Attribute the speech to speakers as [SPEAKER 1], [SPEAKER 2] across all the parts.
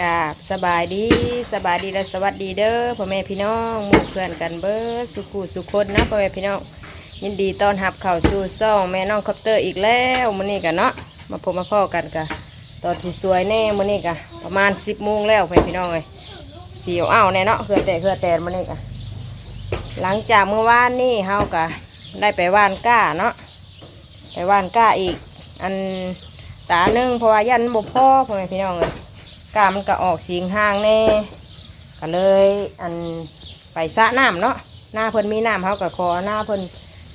[SPEAKER 1] กราบสบายดีสบายดีและสวัสดีเด้อพ่อแม่พี่น้องหมู่เพื่อนกันเบิดสุขุสุขคนนะพ่อแม่พี่น้องยินดีต้อนรับเข้าสู่ซ่องแม่น้องคอปเตอร์อีกแล้วมื้อนี้กันเนาะมาพบมาพ่อกันกะตอนสวยๆแน่มื้อนี้กะประมาณ10โมงแล้วพ่อแม่พี่น้องเลยเสียวอ้าวแน่เนาะเพื่อแต่เพื่อแต่มื้อนี้กะหลังจากเมื่อวานนี่เฮากะได้ไปว่านก้าเนาะไปว่านก้าอีก อันตาหนึ่งเพราะว่ายันบ่พ่อพ่อแม่พี่น้องเลย กามันก็ออกสีงห่างแน่ก็เลยอันไปสะน้ำเนาะหน้าเพิ่นมีน้ำเขาก็ขอหน้าเพิ่น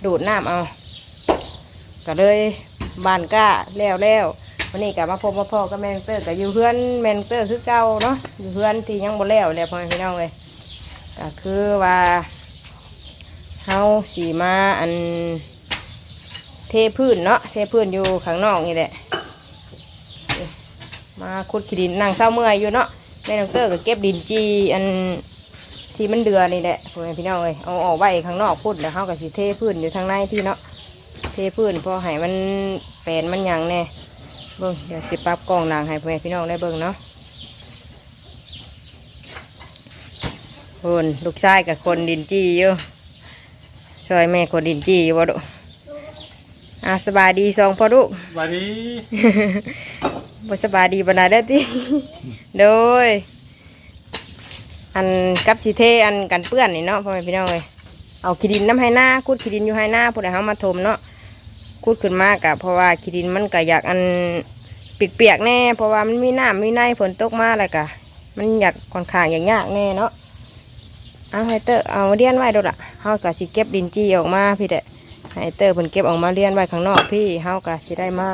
[SPEAKER 1] ดูดน้ำเอาก็เลยบานก้าแล้วแล้ววันนี้ก็มาพบมาพ่อกับแมนเตอร์ก็อยู่เพื่อนแมนเตอร์คือเก่าเนาะอยู่เพื่อนที่ยังบ่แล้วแล้วพ่อพี่น้องเลยก็คือว่าเฮาสีมาอันเทพื้นเนาะเทพื้นอยู่ข้างนอกนี่แหละ มาขุดขี้ดินนั่งเศร้าเมื่อยอยู่เนาะแม่น้องเตอร์ก็เก็บดินจีอันที่มันเดือนี่แหละพ่อแม่พี่น้องเลยเอาออกไว้ข้างนอกพุ่นแล้วเขาก็สิเทพื้นอยู่ทางในพี่เนาะเทพื้นพอให้มันแปลนมันหยังแน่เบิ่งเดี๋ยวสิปรับกล้องหลังให้พ่อแม่พี่น้องได้เบิ่งเนาะคนลูกชายกับคนดินจีอยู่ช่วยแม่คนดินจีอยู่บ่ดุอะสบายดีสองพ่อลูก
[SPEAKER 2] สวัสดี
[SPEAKER 1] บสบายดีบรรดาได้อติโดย อันกับสีเทอันกันเปื้อนนี่เนาะพ่อแม่พี่น้องเลยเอาขี้ดินน้ำให้หน้าคุดขี้ดินอยู่ให้หน้าพวกเขามาถมเนาะคุดขึ้นมากะเพราะว่าขี้ดินมันก็อยากอันเปียกๆแน่ เพราะว่ามันมีน้ำมีในฝนตกมาแล้วกะ มันอยากค่อนข้างอย่างยากแน่เนาะเอาไฮเตอร์เอาเลี้ยนไว้ดูละเฮากะสิเก็บดินจี้ออกมาพี่เด้ไฮเตอร์เพิ่นเก็บออกมาเลี้ยนไว้ข้างนอกพี่เฮากะสิได้มา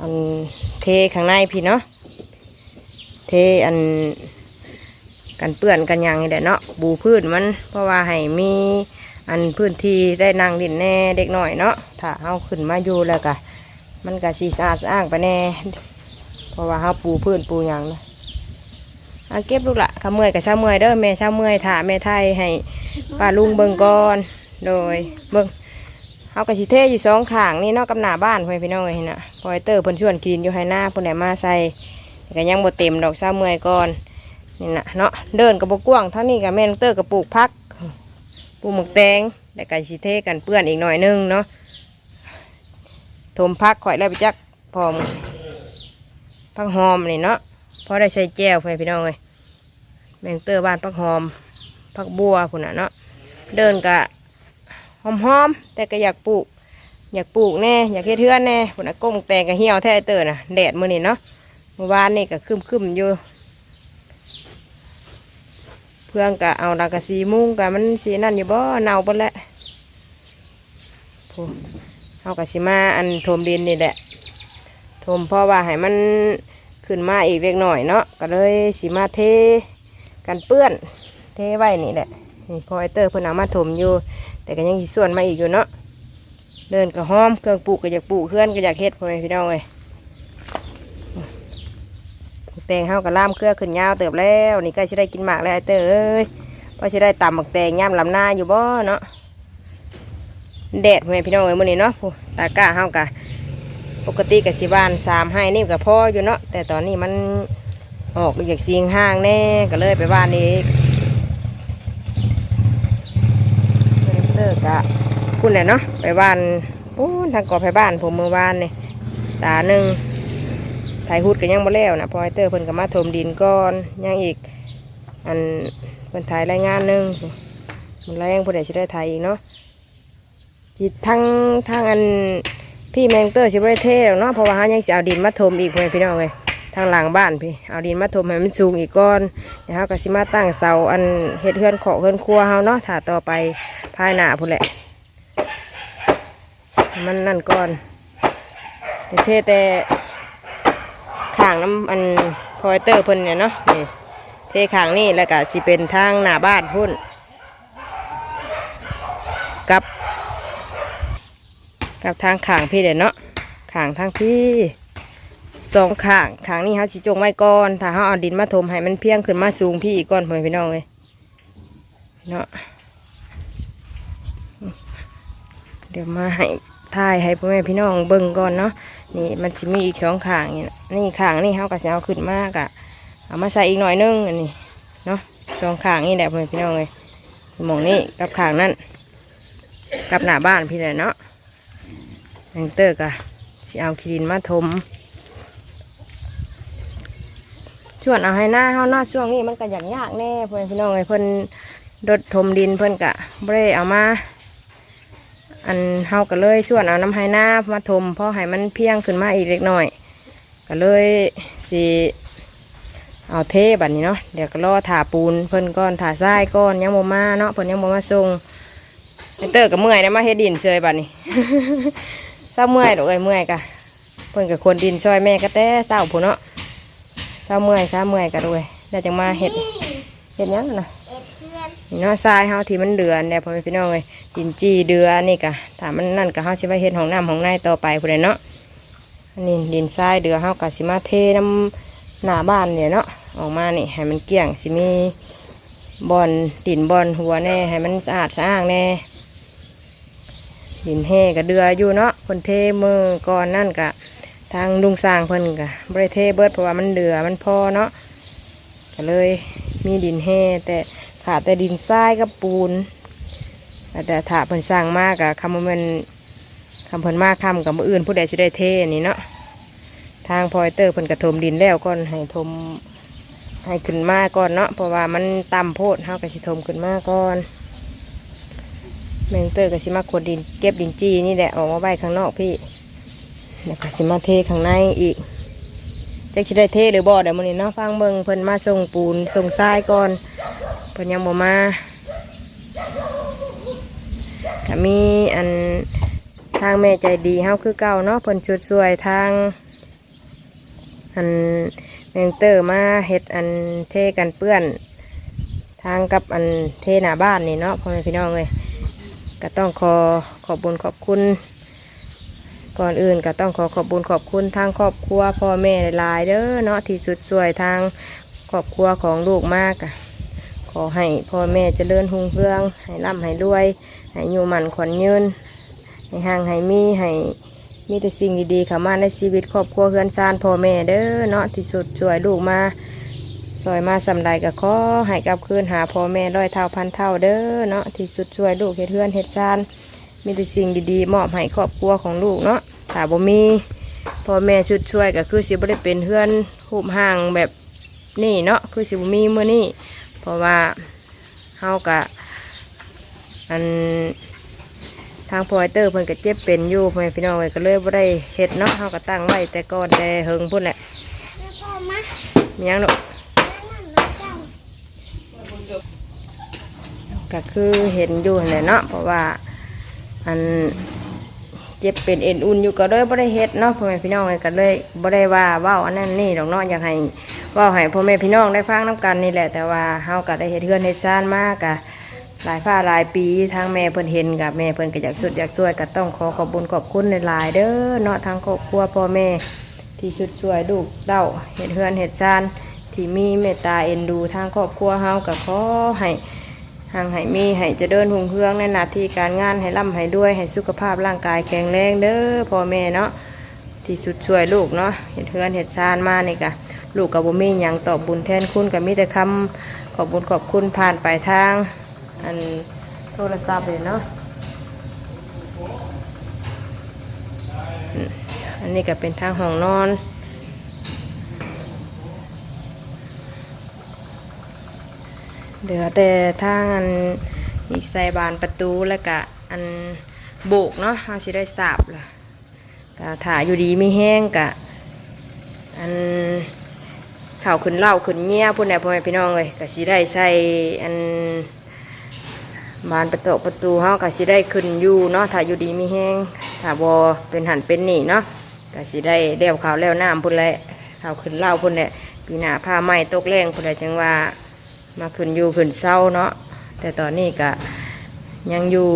[SPEAKER 1] อันเทข้างในพี่เนาะเทอันกันเปื้อนกันยังนี่แหละเนาะบูพื้นมัน เพราะว่าให้มีอันพื้นที่ได้นั่งดินแน่เด็กหน่อยเนาะถ้าเอาขึ้นมาอยู่แล้วก็มันก็สีสะอาดสะอ้างไปแน่ เพราะว่าเขาปูพื้นปูยังนะเอาเก็บลูกละขเมื่อยกับชาเมื่อยเด้อแม่ชาเมื่อยถ่าแม่ไทยให้ป้าลุงเบิ่งก่อนโดยเบิ่ง เอากระชิเทอยู่สองข้างนี่เนอกกับหน้าบ้านเพื่อนพี่น้องเลยนะพอยเตอร์เพิ่นชวนกินอยู่ให้หน้าเพิ่นได้มาใส่ก็ยังบ่เต็มดอกซ้าเมื่อยก่อนนี่นะเนาะเดินกับบกว้างเท่านี้กับแม่น้องเตอร์กับปลูกพักปลูกหมกแตงแต่กระชิเทกันเปื้อนอีกหน่อยนึงเนาะถมพักข่อยแล้วไปจักพร้อมพักหอมนี่เนาะพอได้ใส่แจ่วเพื่อนพี่น้องเลยแม่น้องเตอร์บ้านพักหอมพักบัวพุ่นน่ะเนาะเดินกะ หอมๆแต่ก็อยากปลูก อยากปลูกแน่อยากเฮ็ดเทือนแน่ผลก้งแตงก็เหี่ยวแท้เตอร์น่ะแดดมื้อนี้เนาะเมื่อวานนี่ก็คึมๆอยู่เพื่อนก็เอาดากะสีมุ้งก็มันสีนั่นอยู่บ่เน่าบ่แล้วพูเอากะสิมาอันถมดินนี่แหละถมเพราะว่าให้มันขึ้นมาอีกเล็กหน่อยเนาะก็เลยสิมาเทกันเปื้อน เทไว้นี่แหละ พอไอเตอร์เพิ่นเอามาถมอยู่ แต่ก็ยังสิส่วนมาอีกอยู่เนาะเดินก็ห้อมเครื่องปลูกก็อยากปลูกเคลื่อนก็อยากเฮ็ดพ่อแม่พี่น้องเลยแตงเฮาก็ล่ามเครือขึ้นยาวเติบแล้วนี่ก็สิได้กินหมากแล้วไอเตอร์เอ้ยพอสิได้ตำหมักแตงย่ำลำหน้าอยู่บ่เนาะแดดพ่อแม่พี่น้องเอ้ยมื้อนี้เนาะตากล้าเฮากะปกติก็สิบ้านสามให้นี่ก็พออยู่เนาะแต่ตอนนี้มันออกอยากสิงห้างแน่ก็เลยไปบ้านนี้ เลิ กอะคุณแหละเนาะไปบ้านปูนทางกอไปบ้านผมเมื่อวานนี่ตาหนึ่งถ่ายหุดกันยังบ่แล้วนะพอไอเตอร์เพิ่นก็มาถมดินก่อนยังอีก อันเพิ่นถ่ายรายงานหนึ่งมันแรงพิ่นได้สิได้ถ่ายอีกเนาะจิตทั้งทั้งอันพี่แมงเตอร์สิบ่ได้เท่แล้วเนาะเพราะว่าเฮายังสิเอาดินมาถมอีกเพื่อนพี่น้องเลยทางหลังบ้านพี่เอาดินมาถมให้มันสูงอีกก้อนเดี๋ยวเฮาก็สิมาตั้งเสาอันเฮ็ดเฮือนเขาะเฮือนครัวเฮาเนาะถ้าต่อไป ภายหน้าพุ่นแหละมันนั่นก่อนแต่เทแต่ข้างน้ำอันพอยเตอร์เพิ่นเนี่ยเนาะนี่เทข้างนี่แล้วก็สิเป็นทางหน้าบ้านพุ่นกับกับทางข้างพี่เด่นเนาะข้างทางพี่สองข้างข้างนี้เขาสิจงไว้ก่อนถ้าเขาเอาดินมาถมให้มันเพียงขึ้นมาสูงพี่อีกก่อนพ่อพี่น้องเลยเนาะ เดี๋ยวมาให้ถ่ายให้พ่อแม่พี่น้องเบิ่งก่อนเนาะนี่มันจะมีอีกสองขางนี่นะนี่ขางนี่เขาก็จะเอาขึ้นมากอะเอามาใส่อีกหน่อยนึงอันนี้เนาะสองขางนี่แหละพ่อแม่พี่น้องเลยหมองนี่กับขางนั่นกับหน้าบ้านพี่แหละเนาะแมงเตอร์กะสิเอาขีดินมาถมชวนเอาให้หน้าเฮาเนาช่วงนี้มันก็อยากยากแน่พ่อแม่พี่น้องเลยเพิ่นรถถมดินเพิ่นกะบ่ได้เอามา อันเฮาก็เลยส่วนเอาน้ำให้หน้ามาถมพราะให้มันเพียงขึ้นมาอีกเล็กน้อย ก็เลยสิเอาเทบัดนี้เนาะเดี๋ยวก็รอถาปูนเพิ่นก้อนถาทรายก้อนยังบ่มาเนาะเพิ่นยังบ่มาส่งไอเตอร์ก็เมื่อยนะมาเฮ็ดดินเซยบัดนี้เศร้าเมื่อยดอกเอ้ยเมื่อยกะเพิ่นก็ควรดินช่วยแม่ก็แต่เศร้าผู้เนาะเศร้าเมื่อยเศร้าเมื่อยก็ด้วยแล้วจังมาเฮ็ดเฮ็ดยังนะ
[SPEAKER 2] เนาะ
[SPEAKER 1] ทรายเฮาที่มันเดือนเนี่ยพ่อแม่พี่น้องเอ้ยดินจีเดือนนี่กะถ้ามันนั่นก็เฮาสิไปเฮ็ดห้องน้ำห้องในต่อไปพุ่นแหละเนาะอันนี้ดินทรายเดือเฮาก็สิมาเทน้ำหน้าบ้านเนี่ยเนาะออกมานี่ให้มันเกลี้ยงสิมีบอนดินบอนหัวแน่ให้มันสะอาดสะอ้างแน่ดินแห้ก็เดืออยู่เนาะคนเทมือก่อนนั่นกะทางลุงสร้างเพิ่นกะบริเทเบิดเพราะว่ามันเดือมันพอเนาะก็เลยมีดินแห้แต่ ขาดแต่ดินทรายกับปูนแต่ถ้าเพิ่นสร้างมากอะคำว่ามันคำเพิ่นมากคำกับมืออื่นผู้ใดสิได้เทนนี้เนาะทางพอยเตอร์เพิ่นกระทมดินแล้วก่อนให้ทมให้ขึ้นมาก่อนเนาะเพราะว่ามันต่ำโพดเฮาก็สิทมขึ้นมาก่อนแมงเตอร์ก็สิมาขวดดินเก็บดินจีนี่แหละออกมาไว้ข้างนอกพี่แล้วก็สิมาเทข้างในอีกจักสิได้เทหรือบ่เดี๋ยวมื้อนี้เนาะฟังเบิ่งเพิ่นมาส่งปูนส่งทรายก่อน พิ่นยังบ่มาก็มีอันทางแม่ใจดีเฮาคือเก่าเนาะเพิ่นชุดสวยทาง อันแมงเตอร์มาเฮ็ดอันเทกันเปื้อน ทางกับอันเทหน้าบ้านนี่เนาะพ่อแม่พี่น้องเลยก็ต้องขอขอบบุญขอบคุณ ก่อนอื่นก็ต้องขอขอบบุญขอบคุณทางครอบครัวพ่อแม่หลายๆเด้อเนาะที่สุดสวยทางครอบครัวของลูกมากอะ ขอให้พ่อแม่เจริญหุ่งเรือง ให้ร่ำให้รวย ให้อยู่มันขวัญยืน ให้ห่างให้มีให้มีแต่สิ่งดีๆเข้ามาในชีวิตครอบครัวเฮือนซานพ่อแม่เด้อเนาะที่สุดช่วยลูกมาซอยมาสำไรก็ขอให้กลับคืนหาพ่อแม่ร้อยเท่าพันเท่าเด้อเนาะที่สุดช่วยลูกเฮ็ดเฮือนเฮ็ดซานมีแต่สิ่งดีๆมอบให้ครอบครัวของลูกเนาะถ้าบ่มีพ่อแม่ชุดช่วยก็คือสิบ่ได้เป็นเฮือนหุบห่างแบบนี่เนาะคือสิบ่มีมื้อนี้ เพราะว่าเฮากะอันทางพอยเตอร์เพิ่นก็เจ็บเป็นอยู่พ่อแม่พี่น้องเอ้ยก็เลยบ่ได้เฮ็ดเนาะเฮาก็ตั้งไว้แต่ก่อนแต่เฮิงพุ่นแหละยังเนาะ
[SPEAKER 2] แล้วนั่นน้องเจ้า
[SPEAKER 1] ก็คือเห็นอยู่นั่นแหละเนาะเพราะว่าอัน เจ็บเป็นเอ็นอุ่นอยู่ก็เลยบ่ได้เฮ็ดเนาะพ่อแม่พี่น้องเอ้ยก็เลยบ่ได้ว่าว้าอันนั้นนี่ดอกเนาะอยากให้ว้าให้พ่อแม่พี่น้องได้ฟังนํกันนี่แหละ แต่ว่าเฮาก็ได้เฮ็ดเฮือนเฮ็ดซ่านมากกะหลายฝ้าหลายปีทางแม่เพิ่นเห็นกับแม่เพิ่นก็อยากสุดอยากช่วยก็ต้องขอขอบคุญขอบคุณในหลายๆเด้อเนาะทางครอบครัวพ่อแม่ที่สุดช่วยลูกเต้าเฮ็ดเฮือนเฮ็ดซานที่มีเมตตาเอ็นดูทางครอบครัวเฮาก็ขอให้ ห่างให้มีห้เจะเดินหุงเฮืองในหน้าที่การงานให้ร่ำให้ด้วยให้สุขภาพร่างกายแข็งแรงเด้อพ่อแม่เนาะที่สุดช่วยลูกเนาะเฮ็ดเฮือนเฮ็ดซานมานี่ก็ลูกก็บ่มีหยังตอบบุญแทนคุณก็มีแต่คำขอบบุญขอบคุณผ่านไปทาง อันโทรศัพท์เลยเนาะอันนี้ก็เป็นทางห้องนอน เหลือแต่ทางอันอีกใส่บานประตูแล้วก็อันโบกเนาะเราสิได้สาบล่ะก็ถ่าอยู่ดีไม่แห้งกะอันข่าวขึ้นเล่าขึ้นเงี้ยพูดแน่พ่อแม่พี่น้องเลยก็สิได้ใส่อันบานประตูประตูเฮาก็สิได้ขึ้นอยู่เนาะถ้าอยู่ดีไมีแห้งถ้าบ่เป็นหันเป็นหนีเนาะก็สิได้เลี้ยวข่าวแล้วน้ำพุ่นแหละขาวขึ้นเล่าพุ่นแหละปีหน้าผ้าไหมตกแรงพุ่นแหละจังว่า มาขึ้นอยู่ขึ้นเศร้าเนาะแต่ตอนนี้ก็ยังอยู่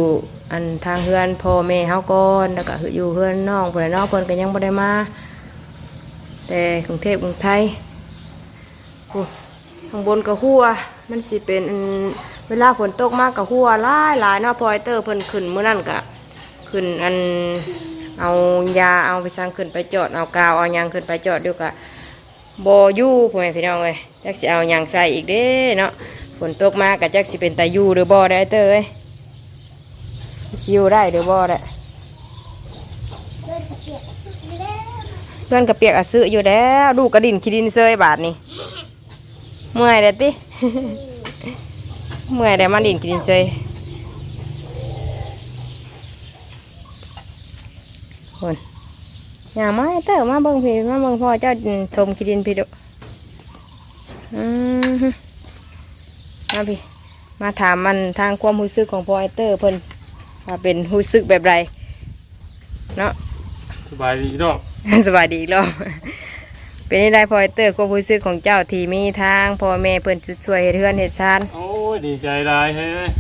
[SPEAKER 1] อันทางเฮือนพ่อแม่เฮาก่อนแล้วก็อยู่เฮือนน้องเพุ่อนนาะเพิ่นก็ยังบ่ได้มา แต่กรุงเทพกรุงไทยข้างบนก็หัวมันสิเป็นเวลาฝนตกมากกับหัวหลายหลายเนาะพอยเตอร์เพิ่นขึ้นมื้อนั้นก็ขึ้นอันเอายาเอาไปสั่งขึ้นไปจอดเอากาวเอายังขึ้นไปจอดเดียวกะ บอยู่พ่อแม่พี่น้องเอ้ยจักสิเอาหยังใส่อีกเด้เนาะฝนตกมาก็จักสิเป็นตายู่หรือบ่ได้เต้ยเอ้ยสิอยู่ได้หรือบ่ได้
[SPEAKER 2] เดินเปียกสุดแล้ว
[SPEAKER 1] เพื่อนก็เปียกอาซื้ออยู่แล้วลูกระดินขี้ดินเซยบาทนี่เมื่อยเด้ติเมื่อยได้มาดินขี้ดินเซยคน อย่างมาให้เตอมาเบิ่งพี่มาเบิ่งพ่อเจ้าทมขี้ดินพี่ดุอืมฮึมาพี่ มาถามมันทางความรู้สึกของพ่อไอเตอร์เพิ่นว่าเป็นรู้สึกแบบไรเนาะ
[SPEAKER 3] สบายดีเนาะ
[SPEAKER 1] สวัสดีอีกรอบเป็นได้พอไอเตอร์ความรู้สึกของเจ้าที่มีทางพ่อแม่เพิ่นช่วยเฮ็ดเฮือนเฮ็ดชาน
[SPEAKER 3] โอ้ยดีใจได้เฮ้ย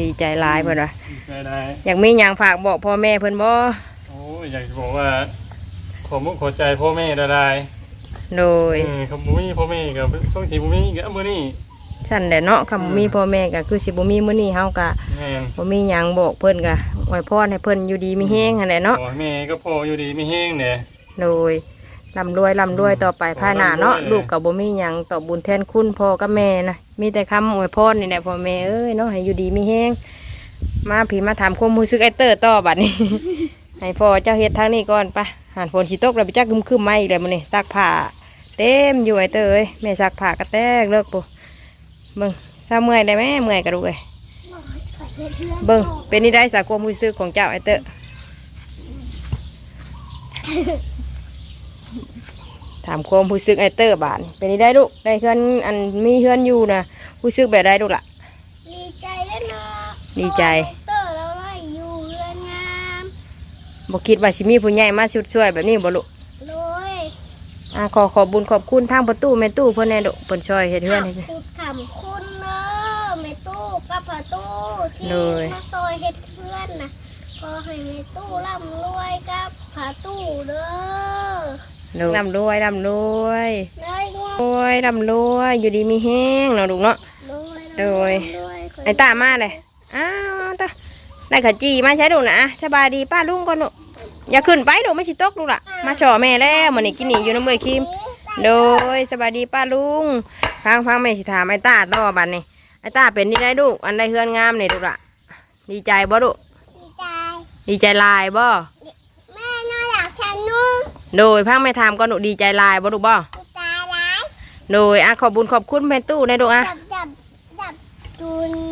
[SPEAKER 1] ดีใจหลายเพิ่นว่า
[SPEAKER 3] ดีใจได้
[SPEAKER 1] อยากมีหยังฝากบอกพ่อแม่เพิ่นบ่
[SPEAKER 3] โอ้ยอยากจะบอกว่า ขอมุกขอใจพ่อแม่ได้ได้
[SPEAKER 1] โดย
[SPEAKER 3] เออคำบุมีพ่อแม่กับช่วงสีบุมีกับมือนี่
[SPEAKER 1] ฉันแหละเนาะคำบ่มีพ่อแม่ก็คือสิบ่มีมื้อนี้เฮาก็
[SPEAKER 3] แม่น
[SPEAKER 1] บ่มีหยังบอกเพิ่นก็อวยพรให้เพิ่นอยู่ดีมีแฮงหั่นแหละเนาะ
[SPEAKER 3] ขอให้แม่ก็พ่ออยู่ดีไม่แห้งเนี่ย
[SPEAKER 1] โดยร่ำรวยร่ำรวยต่อไปภายหน้าเนาะ
[SPEAKER 3] ร่ำรวย
[SPEAKER 1] ลูกก็บ่มีหยังตอบบุญแทนคุณพ่อกับแม่นะมีแต่คำอวยพรนี่แหละพ่อแม่เอ้ยเนาะให้อยู่ดีมีแฮงมาพี่มาถามความรู้สึกไอเตอร์ต่อบัดนี้ ให้พ่อเจ้าเฮ็ดทางนี้ก่อนปะ หันฝนสิตกแล้วไปจักคึมๆมาอีกแล้วมื้อนี้ซักผ้าเต็มอยู่ไอเตอร์เอ้ยแม่ซักผ้าก็แตกเลิกปุเบิ่งซาเมื่อยได้ไหมเมื่อยก็ดูกเอ้ย
[SPEAKER 2] ขอเฮ็ดเรื่อง
[SPEAKER 1] เบิ่งเป็นนี่ได้สากความรู้สึกของเจ้าไอเตอร์ถามความรู้สึกไอเตอร์บาดนี่เป็นนี่ได้ลูกได้เฮือนอันมีเฮือนอยู่นะรู้สึกแบบได้ลูกล่ะ
[SPEAKER 2] ดีใจแล้วเนาะ
[SPEAKER 1] ดีใจ
[SPEAKER 2] เตอร์เราไล่อยู่เรือนงาม
[SPEAKER 1] บ่คิดว่าสิมีผู้ใหญ่มาช่วยแบบนี้บ่ลูก
[SPEAKER 2] โดย
[SPEAKER 1] อ่าขอขอบบุญขอบคุณทางประตูแม่ตู้เพิ่นแน่ลูกเพิ่นช่วยเฮ็ดเฮือนให้
[SPEAKER 2] ข
[SPEAKER 1] จ้ะ
[SPEAKER 2] อบคุณขำคุณเนอะแม่ตู้กับพ่อตู้ที่
[SPEAKER 1] โดย
[SPEAKER 2] มาซอยเฮ็ดเพื่อนนะก็ให้แม่ตู้ร่ำรวยกับพ่อตู้เด้อ
[SPEAKER 1] ลูกร่ำรวยร่ำรวย
[SPEAKER 2] ได้ด้วย
[SPEAKER 1] รวยร่ำรวยอยู่ดีมีแฮงเนาะลูกเนาะ โดยไอ้ตามาเลยอ้าวตา ได้ขจีมาใช้ดูนะสบายดีป้าลุงก่อนลูกอย่าขึ้นไปลูกไม่ชิตกลูกล่ะ มาช่อแม่แล้วมันนี่กินหนีอยู่น้ำมือคิม โดยสบายดีป้าลุงฟังฟังแม่สิถามไอ้ตาต่อบัดนี่ไอ้ตาเป็นนี่ได้ลูกอันได้เฮือนงามนี่ลูกล่ะ ดีใจบ่ลูก
[SPEAKER 2] ดีใจ
[SPEAKER 1] ดีใจหลายบ่
[SPEAKER 2] แม่น่าอยากทานนุ่ม
[SPEAKER 1] โดยพังแม่ถามก่อนลูกดีใจหลายบ่ลูกบ่
[SPEAKER 2] ดีใจร้าย
[SPEAKER 1] โดยอะขอบบุญขอบคุณแม่ตู้ในลูกอะ
[SPEAKER 2] จับจับจับจุนดมแม่จู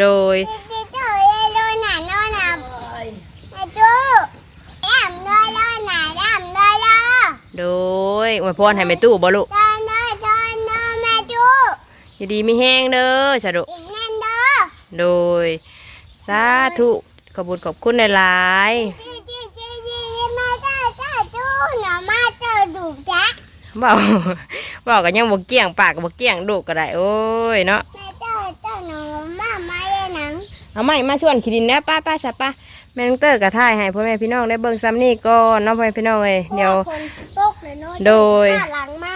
[SPEAKER 1] โดย
[SPEAKER 2] จีจีจูเยโดนหนาโดนหนาแม่จูแอมด้วยโดนหนาแอวยโด
[SPEAKER 1] ยอวยพรให้แม่ตู้บ่ลูก
[SPEAKER 2] โดนด้วยโดนโดนแม่จู
[SPEAKER 1] อยู่ดีมีแห้งเด้อสะดุ
[SPEAKER 2] กนั่นเด้อ
[SPEAKER 1] โดยสาธุขอบคุญขอบคุณหลาย
[SPEAKER 2] จีจีจีจีแม่จ้าจ้าจูหนูมาเจอดุจ้ะ
[SPEAKER 1] ๆเบาเบากันยังบกเกี้ยงปากก็บกเกี้ยงดูกก็ได้โอ้ยเนาะ
[SPEAKER 2] แม่จ้าจ้าหนูมามาเลยหนัง
[SPEAKER 1] เอาไม่มาชวนขีดินแล้วป้าป้าสับป้าแม่น้องเตอร์กับท่ายให้พ่อแม่พี่น้องได้เบิ่งซ้ำนี่ก่อนเน้องพ่อแม่พี่น้องเลยเดี๋ยว
[SPEAKER 2] คนตกเลยเนาะ
[SPEAKER 1] โดย
[SPEAKER 2] หลังมา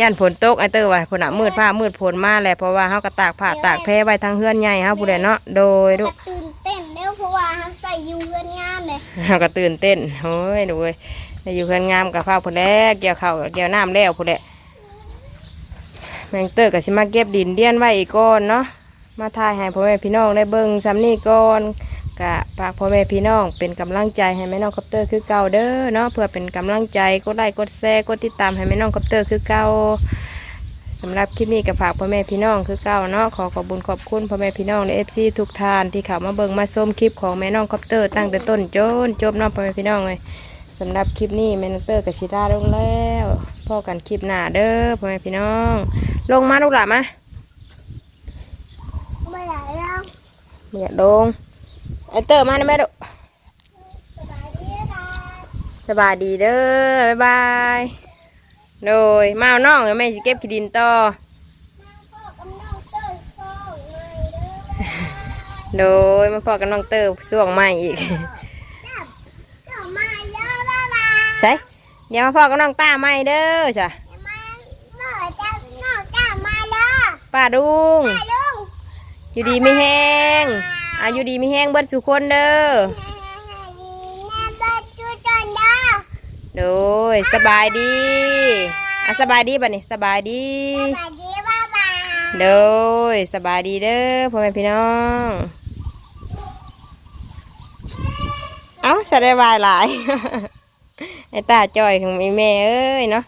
[SPEAKER 1] ย่านฝนตกไอเตอร์ว่าฝนหนามืดผ้ามืดฝนมาแหละเพราะว่าเฮากระตากผ้าตากแพรไว้ทางเฮือนใหญ่เฮาผู้ใดเนาะโดยลูก
[SPEAKER 2] ตื่นเต้นเร็วเพราะว่าเขาใส่ยูเงินงามเลย
[SPEAKER 1] เราก็ตื่นเต้นโอ้ยดูเว้ยได้อยู่เพื่อนงามกับข้าวผู้แลเกี่ยวข้าวกับเกี่ยวน้ำแล้วผู้แลแมงเตอร์กับสิมาเก็บดินเดียนไว้อีกก้อนเนาะ มาทายให้พ่อแม่พี่น้องได้เบิ่งซ้ำนี่ก่อนกะฝากพ่อแม่พี่น้องเป็นกำลังใจให้แม่น้องคอปเตอร์คือเก่าเด้อเนาะเพื่อเป็นกำลังใจกดไลค์กดแชร์กดติดตามให้แม่น้องคอปเตอร์คือเก่าสำหรับคลิปนี้ก็ฝากพ่อแม่พี่น้องคือเก่าเนาะขอขอบุญขอบคุณพ่อแม่พี่น้องและเอฟซีทุกท่านที่เข้ามาเบิ่งมาชมคลิปของแม่น้องคอปเตอร์ตั้งแต่ต้นจนจบเนาะพ่อแม่พี่น้องเลยสำหรับคลิปนี้แม่น้องเตอร์กับชิดาลงแล้วพอกันคลิปหน้าเด้อพ่อแม่พี่น้อง ลงมาลูกหล่ะมา
[SPEAKER 2] ไม่ไหลแล้ว
[SPEAKER 1] ไม่อยากลงไอเตอร์มาได้ไหมลูก
[SPEAKER 2] สบายดีจ้า
[SPEAKER 1] สบายดีเด้อบ๊ายบายโดยมาเอาน้องเดี๋ยวแม่สิเก็บขี้ดินต่อ
[SPEAKER 2] พ่อกำลังเติร์ฟองไงเด้อ
[SPEAKER 1] โดยมาพอกับน้องเตอร์ส่วงใหม่อีก
[SPEAKER 2] จับเจ้ามาเยอะบ้าบ้า
[SPEAKER 1] ใช่เดี๋ยวมาพอกับน้องตาใหม่เด้อจ้ะ
[SPEAKER 2] มาเมื่อเจ้านอกจ้ามาเด้อ
[SPEAKER 1] ป้าดุง
[SPEAKER 2] มาลุง
[SPEAKER 1] อยู่ดีไม่แห้งอาอยู่ดีไม่แห้งเบิดสุคนเด้อ
[SPEAKER 2] เด้อ
[SPEAKER 1] โดยสบายดีอะสบายดีบัดนี้สบายดี
[SPEAKER 2] สวัสดีบ๊ายบาย
[SPEAKER 1] โดยสบายดีเด้อพ่อแม่พี่น้อง เอ้าสะได้วายหลายไอ้ตาจอยของแม่เอ้ยเนาะ